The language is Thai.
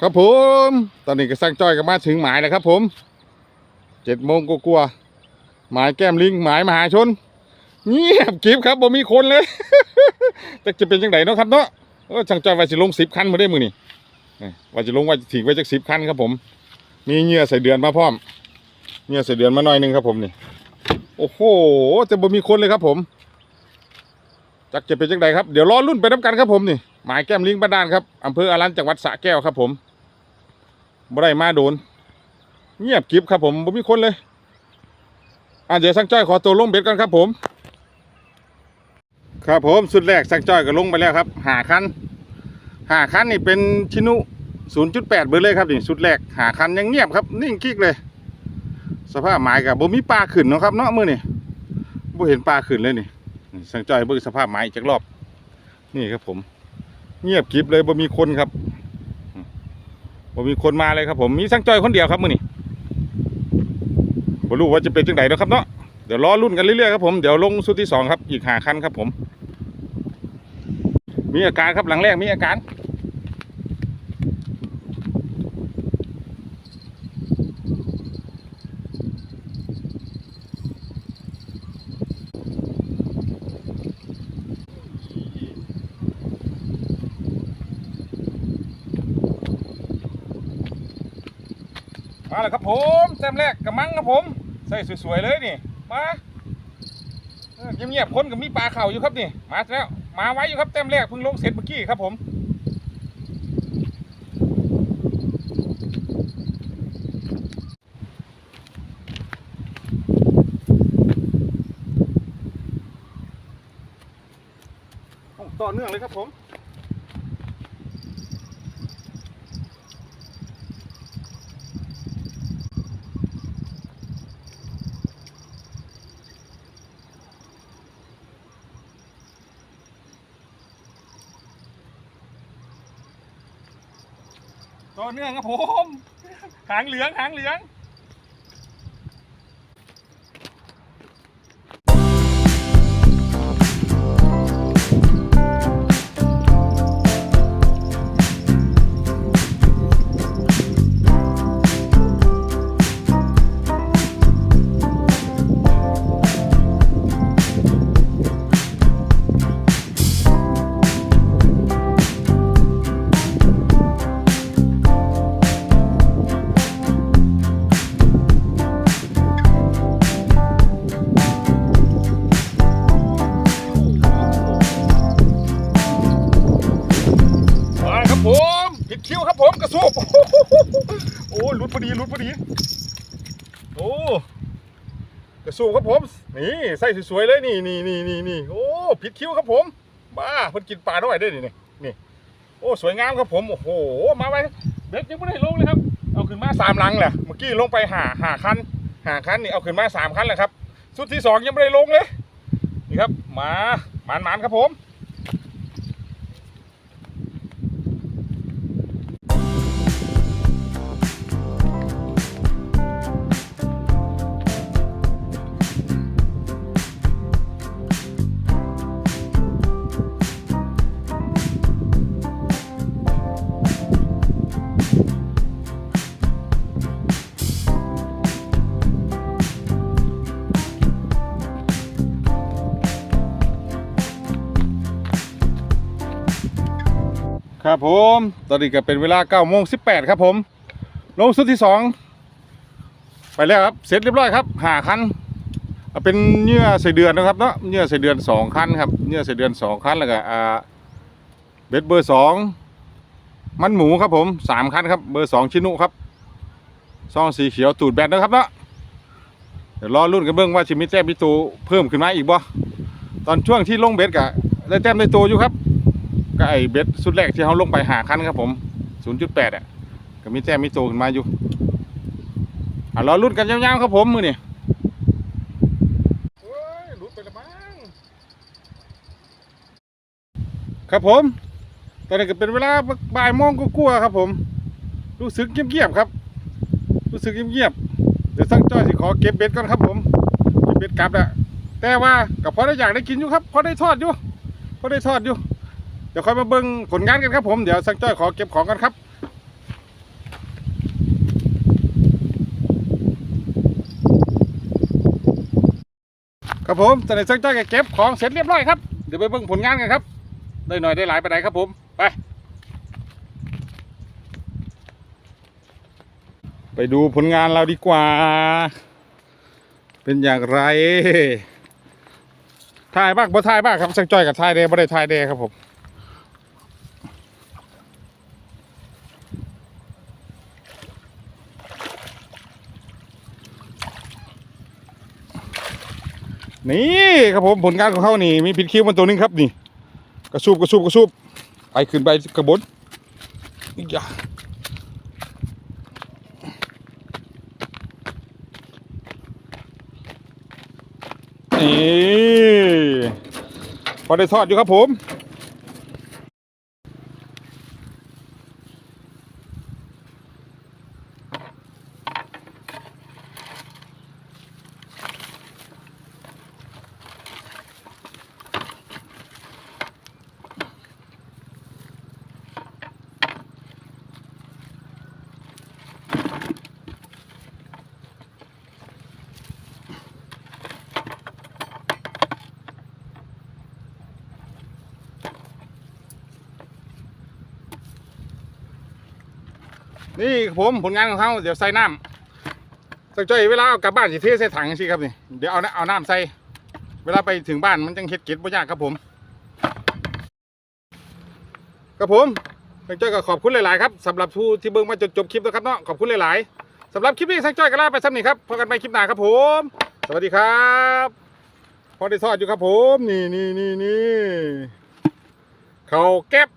ครับผม ตอนนี้ก็สร้างจ้อยก็มาถึงหมายแล้วครับ ผมเจ็ดโมงกลัวๆหมายแก้มลิงหมายมหาชนเงียบกริบครับบ่มีคนเลยแต่จะเป็นจังไดเนาะครับเนาะเออช่างจอยว่าสิลงสิบคันมาได้มือนี่เอ้ยว่าจะลงว่าถิงไว้จากสิบคันครับผม มีเงื่อใส่เดือนมาพร้อมเงื่อใส่เดือนมาหน่อยนึงครับผมนี่ โอ้โหแต่บ่มีคนเลยครับผม จักจะเป็นจังไดครับเดี๋ยวรอรุ่นไปน้ำกันครับผมนี่หมายแก้มลิงบ้านด่านครับอำเภออารันจังหวัดสระแก้วครับผมบ่ได้มาโดน เงียบกิบครับผมบ่มีคนเลยอะเดี๋ยวสังจ้อยขอตัวลงเบ็ดกันครับผม ครับผมสุดแรกสังจ้อยก็ลงไปแล้วครับหาคันหาคันนี่เป็นชินุ0.8 เบอร์เลยครับนี่สุดแรกหาคันยังเงียบครับนิ่งกิ๊กเลย สภาพหมายกับบ่มีปลาขึ้นเนาะครับเนาะมือนี่บ่เห็นปลาขึ้นเลยนี่ สังจอยเบิ้งสภาพไม้จากรอบ นี่ครับผม เงียบกริบเลยบ่มีคนครับบ่มีคนมาเลยครับ ผมมีสังจอยคนเดียวครับมื้อนี้บ่รู้ว่าจะเป็นจังไดนะครับเนาะเดี๋ยวรอรุ่นกันเรื่อยๆครับผมเดี๋ยวลงสุดที่สองครับอีกหาคันครับผม มีอาการครับหลังแรกมีอาการ มาแล้วครับผมแต้มแรกกระมังครับผม ใส่สวยๆเลยนี่มาเงียบๆคนกับมีปลาเข่าอยู่ครับนี่มาแล้วมาไว้อยู่ครับแต้มแรกเพิ่งลงเสร็จเมื่อกี้ครับผมต่อเนื่องเลยครับผม ต่อเนื่องครับผม หางเหลือง หางเหลือง อดพอดีหลุดพอดีโอ้กระสูครับผมนี่ใส่สวยๆเลยนี่นี่นี่นี่นี่โอ้ผิดคิ้วครับผมบ้าเพิ่นกินปลาด้วยได้นี่นี่นี่โอ้สวยงามครับผมโอ้โหมาไว้เบ็ดยังไม่ได้ลงเลยครับเอาขึ้นมาสามลังแหละเมื่อกี้ลงไปหาหาคันหาคันนี่เอาขึ้นมาสามคันแหละครับสุดที่สองยังไม่ได้ลงเลยนี่ครับมาหมานหมานๆครับผม ครับผม ตอนนี้ก็เป็นเวลา9โมง18ครับผม ลงสุดที่2ไปแล้วครับ เสร็จเรียบร้อยครับหาคันเป็นเนื้อใส่เดือนนะครับเนาะเนื้อใส่เดือนสองคันครับเนื้อใส่เดือนสองคันแล้วก็อ่าเบ็ดเบอร์สองมันหมูครับผมสามคันครับเบอร์สองชินุครับซองสีเขียวตูดแบนนะครับเนาะเดี๋ยวรอรุ่นกันเบิ้งว่าชิมิแต้มพิตูเพิ่มขึ้นมาอีกบ่ตอนช่วงที่ลงเบ็ดกะได้แต้มได้ตัวอยู่ครับ ก็ไอเบ็ดสุดแรกที่เขาลงไปหาคันครับผม0.8อะก็มีแต้มมีโตขึ้นมาอยู่อะรอรุ่นกันยาวๆครับผมมือนี่รุดไปละมั้งครับผม ตอนนี้ก็เป็นเวลาบ่ายโมงก็กลัวๆครับผม รู้สึกเงียบๆครับ รู้สึกเงียบๆเดี๋ยวสั่งจ้อยสิขอเก็บเบ็ดก่อนครับผมเก็บเบ็ดกลับแล้วแต่ว่ากับพอได้อยากได้กินอยู่ครับพอได้ทอดอยู่พอได้ทอดอยู่ ดี๋ยวค่อยมาเบิ้งผลงานกันครับผมเดี๋ยวสังจ้อยขอเก็บของกันครับครับผมตอนนี้สังจ้อยก็เก็บของเสร็จเรียบร้อยครับเดี๋ยวไปเบิ้งผลงานกันครับ ได้หน่อยได้หลายไปไหนครับผมไปไปดูผลงานเราดีกว่า เป็นอย่างไรถ่ายบ้างบ่ถ่ายบ้างครับสังจ้อยกับถ่ายเดย์บ่ได้ถ่ายเดย์ครับผม นี่ครับผมผลงานของเขานี่มีผิดคิ้วมันตัวหนึงครับนี่ กระซูบกระซูบกระซูบไปขึ้นไปกระบนอีกอย่านี่พอได้ทอดอยู่ครับผม นี่ผมผลงานของเขาเดี๋ยวใส่น้ำสักจ้อยเวลาเอากลับบ้านสิเทใส่ถังสิครับนี่เดี๋ยวเอาน้ำเอาน้ำใส่เวลาไปถึงบ้านมันจังเฮ็ดเก็บบ่ยากครับผมครับผมสักจ้อยก็ขอบคุณหลายๆครับสำหรับผู้ที่เบิ่งมาจนจบคลิปนะครับเนาะขอบคุณหลายๆสำหรับคลิปนี้สักจ้อยก็ลาไปซ้ำนี่ครับพบกันใหม่คลิปหน้าครับผม สวัสดีครับพอได้ทอดอยู่ครับผม นี่นี่นี่นี่เขาเก็บ